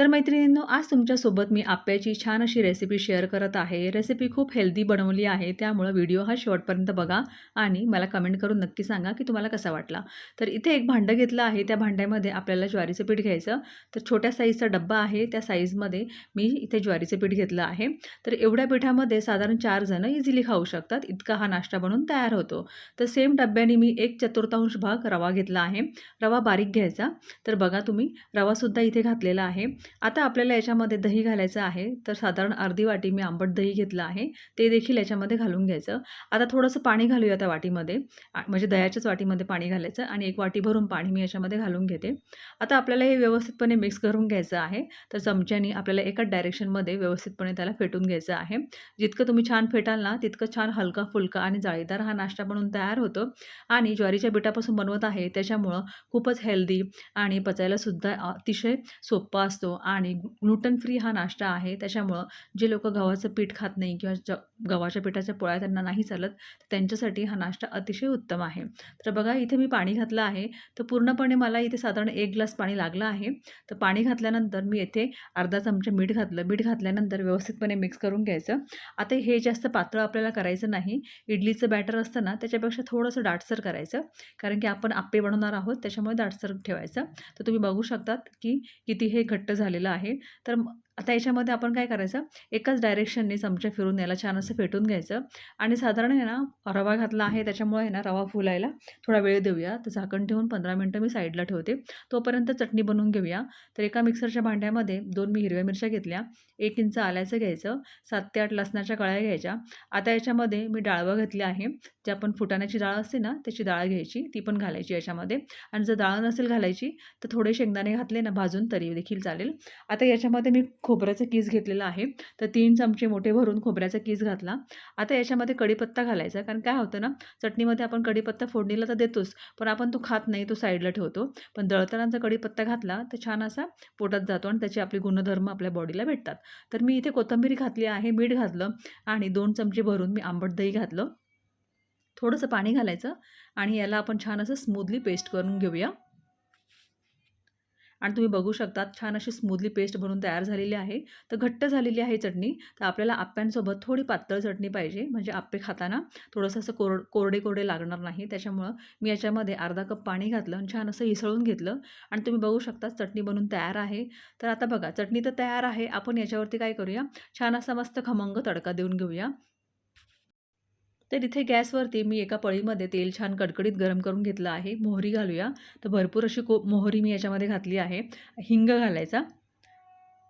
तर मैत्रिणींनो आज तुमच्यासोबत मी आप्याची छान अशी रेसिपी शेअर करत आहे. रेसिपी खूप हेल्दी बनवली आहे त्यामुळं व्हिडिओ हा शेवटपर्यंत बघा आणि मला कमेंट करून नक्की सांगा की तुम्हाला कसा वाटला. तर इथे एक भांडं घेतलं आहे त्या भांड्यामध्ये आपल्याला ज्वारीचं पीठ घ्यायचं. तर छोट्या साईजचा डब्बा आहे त्या साईजमध्ये मी इथे ज्वारीचं पीठ घेतलं आहे. तर एवढ्या पिठामध्ये साधारण चार जणं इझिली खाऊ शकतात. इतका हा नाश्ता बनून तयार होतो. तर सेम डब्याने मी एक चतुर्थांश भाग रवा घेतला आहे. रवा बारीक घ्यायचा. तर बघा तुम्ही रवासुद्धा इथे घातलेला आहे. आता आपल्याला याच्यामध्ये दही घालायचं आहे तर साधारण अर्धी वाटी मी आंबट दही घेतलं आहे ते देखील याच्यामध्ये घालून घ्यायचं. आता थोडंसं पाणी घालूया त्या वाटीमध्ये म्हणजे दह्याच्याच वाटीमध्ये पाणी घालायचं आणि एक वाटी भरून पाणी मी याच्यामध्ये घालून घेते. आता आपल्याला हे व्यवस्थितपणे मिक्स करून घ्यायचं आहे तर चमच्यानी आपल्याला एकाच डायरेक्शनमध्ये व्यवस्थितपणे त्याला फेटून घ्यायचं आहे. जितकं तुम्ही छान फेटाल ना तितकं छान हलका फुलका आणि जाळीदार हा नाश्ता बनवून तयार होतो. आणि ज्वारीच्या बिटापासून बनवत आहे त्याच्यामुळं खूपच हेल्दी आणि पचायलासुद्धा अतिशय सोपा असतो आणि ग्लुटन फ्री हा नाश्ता आहे. त्याच्यामुळं जे लोक गव्हाचं पीठ खात नाही किंवा ज गव्हाच्या पिठाच्या पोळ्या त्यांना नाही चालत तर त्यांच्यासाठी हा नाश्ता अतिशय उत्तम आहे. तर बघा इथे मी पाणी घातलं आहे. तर पूर्णपणे मला इथे साधारण एक ग्लास पाणी लागलं आहे. तर पाणी घातल्यानंतर मी येथे अर्धा चमचा मीठ घातलं. मीठ घातल्यानंतर व्यवस्थितपणे मिक्स करून घ्यायचं. आता हे जास्त पातळ आपल्याला करायचं नाही. इडलीचं बॅटर असतं ना त्याच्यापेक्षा थोडंसं दाटसर करायचं. कारण की आपण आप्पे बनवणार आहोत त्याच्यामुळे दाटसर ठेवायचं. तर तुम्ही बघू शकतात की किती हे घट्ट झालं झालेलं आहे. तर आता याच्यामध्ये आपण काय करायचं? एकाच डायरेक्शनने चमचा फिरून याला छान असं फेटून घ्यायचं. आणि साधारण आहे ना रवा घातला आहे त्याच्यामुळे आहे ना रवा फुलायला थोडा वेळ देऊया. तर झाकण ठेवून पंधरा मिनटं मी साईडला ठेवते. तोपर्यंत चटणी बनवून घेऊया. तर एका मिक्सरच्या भांड्यामध्ये दोन मी हिरव्या मिरच्या घेतल्या. एक इंच आल्याचं घ्यायचं. सात ते आठ लसणाच्या कळ्या घ्यायच्या. आता याच्यामध्ये मी डाळवं घेतली आहे. जे आपण फुटाण्याची डाळ असते ना त्याची डाळ घ्यायची. ती पण घालायची याच्यामध्ये. आणि जर डाळ नसेल घालायची तर थोडे शेंगदाणे घातले ना भाजून तरी देखील चालेल. आता याच्यामध्ये मी खोबऱ्याचं कीस घेतलेलं आहे. तर तीन चमचे मोठे भरून खोबऱ्याचा कीस घातला. आता याच्यामध्ये कढीपत्ता घालायचा. कारण काय होतं ना चटणीमध्ये आपण कडीपत्ता फोडणीला तर देतोच पण आपण तो खात नाही तो साईडला ठेवतो. पण दळतानाचा कढीपत्ता घातला तर छान असा पोटात जातो आणि त्याचे आपले गुणधर्म आपल्या बॉडीला भेटतात. तर मी इथे कोथिंबीर घातली आहे मीठ घातलं आणि दोन चमचे भरून मी आंबट दही घातलं. थोडंसं पाणी घालायचं आणि याला आपण छान असं स्मूथली पेस्ट करून घेऊया. आणि तुम्ही बघू शकता छान अशी स्मूदली पेस्ट बनवून तयार झालेली आहे. तर घट्ट झालेली आहे चटणी तर आपल्याला आप्यांसोबत थोडी पातळ चटणी पाहिजे म्हणजे आप्पे खाताना थोडंसं असं कोरड कोरडे कोरडे लागणार नाही. त्याच्यामुळं मी याच्यामध्ये अर्धा कप पाणी घातलं आणि छान असं हिसळून घेतलं. आणि तुम्ही बघू शकता चटणी बनवून तयार आहे. तर आता बघा चटणी तर तयार आहे. आपण याच्यावरती काय करूया? छान असा मस्त खमंग तडका देऊन घेऊया. तर इथे गॅसवरती मी एका पळीमध्ये तेल छान कडकडीत गरम करून घेतलं आहे. मोहरी घालूया. तर भरपूर अशी को मोहरी मी याच्यामध्ये घातली आहे. हिंग घालायचा.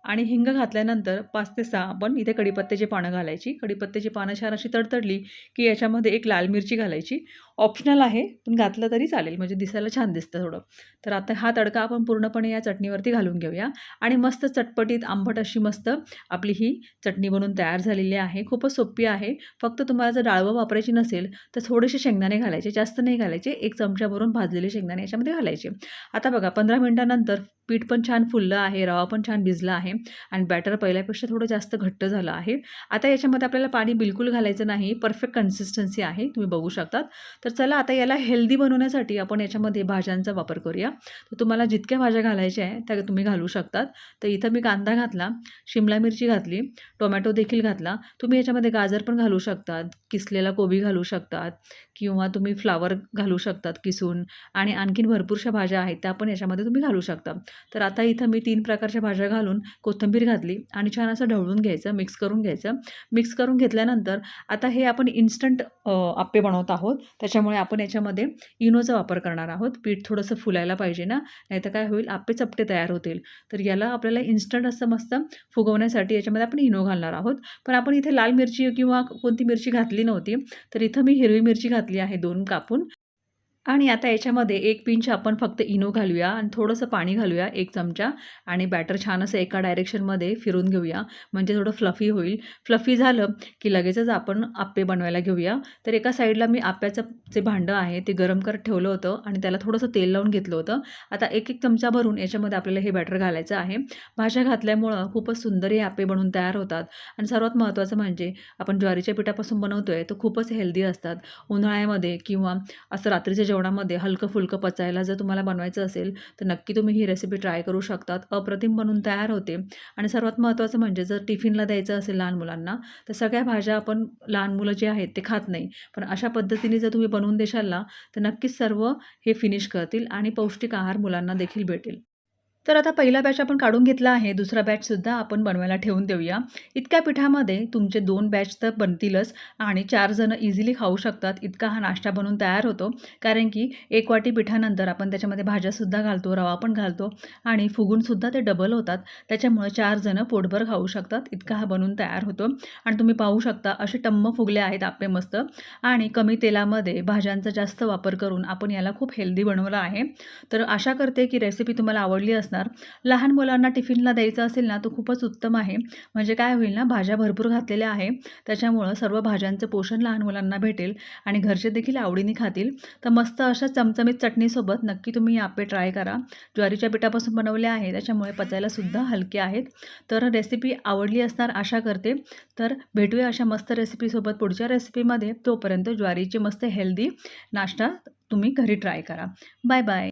आणि हिंग घातल्यानंतर पाच ते सहा आपण इथे कडीपत्त्याची पानं घालायची. कढीपत्त्याची पानं छान अशी तडतडली की याच्यामध्ये एक लाल मिरची घालायची. ऑप्शनल आहे पण घातलं तरी चालेल म्हणजे दिसायला छान दिसतं थोडं. तर आता हा तडका आपण पूर्णपणे या चटणीवरती घालून घेऊया. आणि मस्त चटपटीत आंबट अशी मस्त आपली ही चटणी बनवून तयार झालेली आहे. खूपच सोपी आहे. फक्त तुम्हाला जर डाळवं वापरायची नसेल तर थोडेसे शेंगदाणे घालायचे जास्त नाही घालायचे. एक चमचा भरून भाजलेले शेंगदाणे याच्यामध्ये घालायचे. आता बघा पंधरा मिनटानंतर पीठ पण छान फुललं आहे रवा पण छान भिजला आहे. आणि बॅटर पहिल्यापेक्षा थोडं जास्त घट्ट झालं आहे. आता याच्यामध्ये आपल्याला पाणी बिलकुल घालायचं नाही. परफेक्ट कन्सिस्टन्सी आहे. तुम्ही बघू शकतात. तर चला आता याला हेल्दी बनवण्यासाठी आपण याच्यामध्ये भाज्यांचा वापर करूया. तर तुम्हाला जितक्या भाज्या घालायच्या आहे त्या तुम्ही घालू शकतात. तर इथं मी कांदा घातला शिमला मिरची घातली टोमॅटो देखील घातला. तुम्ही याच्यामध्ये गाजर पण घालू शकतात किसलेला कोबी घालू शकतात किंवा तुम्ही फ्लावर घालू शकतात किसून. आणि आणखीन भरपूरशा भाज्या आहेत त्या पण याच्यामध्ये तुम्ही घालू शकता. तर आता इथं मी तीन प्रकारच्या भाज्या घालून कोथिंबीर घातली आणि छान असं ढवळून घ्यायचं मिक्स करून घ्यायचं. मिक्स करून घेतल्यानंतर आता हे आपण इन्स्टंट आप्पे बनवत आहोत. त्याच्यामुळे आपण याच्यामध्ये इनोचा वापर करणार आहोत. पीठ थोडंसं फुलायला पाहिजे ना नाहीतर काय होईल आप्पे चपटे तयार होतील. तर याला आपल्याला इन्स्टंट असं मस्त फुगवण्यासाठी याच्यामध्ये आपण इनो घालणार आहोत. पण आपण इथे लाल मिरची किंवा कोणती मिरची घातली नव्हती तर इथं मी हिरवी मिरची घातली आहे दोन कापून. आणि आता याच्यामध्ये एक पिंच आपण फक्त इनो घालूया आणि थोडंसं पाणी घालूया एक चमचा आणि बॅटर छान असं एका डायरेक्शनमध्ये फिरून घेऊया. म्हणजे थोडं फ्लफी होईल. फ्लफी झालं की लगेचच आपण आप्पे बनवायला घेऊया. तर एका साईडला मी आप्याचं जे भांडं आहे ते गरम करत ठेवलं होतं आणि त्याला थोडंसं तेल लावून घेतलं होतं. आता एक एक चमचा भरून याच्यामध्ये आपल्याला हे बॅटर घालायचं आहे. भाज्या घातल्यामुळं खूपच सुंदर हे आप्पे बनवून तयार होतात. आणि सर्वात महत्त्वाचं म्हणजे आपण ज्वारीच्या पिठापासून बनवतो आहे तर खूपच हेल्दी असतात. उन्हाळ्यामध्ये किंवा असं रात्रीचे जेवणामध्ये हलकं-फुलकं पचायला जर तुम्हाला बनवायचं असेल, तर नक्की तुम्ही ही रेसिपी ट्राय करू शकतात. अप्रतिम बनून तयार होते आणि सर्वात महत्त्वाचं म्हणजे जर टिफिनला द्यायचं असेल लहान मुलांना, तर सगळ्या भाज्या आपण लहान मुलं जे आहेत ते खात नाही. पण अशा पद्धतीने जर तुम्ही बनवून देशाल ना, तर नक्कीच सर्व हे फिनिश करतील आणि पौष्टिक आहार मुलांना देखील भेटेल. तर आता पहिला बॅच आपण काढून घेतला आहे. दुसरा बॅचसुद्धा आपण बनवायला ठेवून देऊया. इतक्या पिठामध्ये तुमचे दोन बॅच तर बनतीलच आणि चार जणं इझिली खाऊ शकतात. इतका हा नाश्ता बनून तयार होतो. कारण की एक वाटी पिठानंतर आपण त्याच्यामध्ये भाज्यासुद्धा घालतो, रवा पण घालतो आणि फुगूनसुद्धा ते डबल होतात. त्याच्यामुळे चार जणं पोटभर खाऊ शकतात. इतका हा बनून तयार होतो आणि तुम्ही पाहू शकता असे टम्म फुगले आहेत आप्पे मस्त आणि कमी तेलामध्ये भाज्यांचा जास्त वापर करून आपण याला खूप हेल्दी बनवलं आहे. तर आशा करते की रेसिपी तुम्हाला आवडली असते असणार. लहान मुलांना टिफिनला द्यायचं असेल ना, तो खूपच उत्तम आहे. म्हणजे काय होईल ना, भाज्या भरपूर घातलेल्या आहे. त्याच्यामुळं सर्व भाज्यांचं पोषण लहान मुलांना भेटेल आणि घरचे देखील आवडीने खातील. तर मस्त अशा चमचमीत चटणीसोबत नक्की तुम्ही आपे आप्पे ट्राय करा. ज्वारीच्या पिठापासून बनवले आहे, त्याच्यामुळे पचायलासुद्धा हलके आहेत. तर रेसिपी आवडली असणार आशा करते. तर भेटूया अशा मस्त रेसिपीसोबत पुढच्या रेसिपीमध्ये. तोपर्यंत ज्वारीची मस्त हेल्दी नाश्ता तुम्ही घरी ट्राय करा. Bye bye.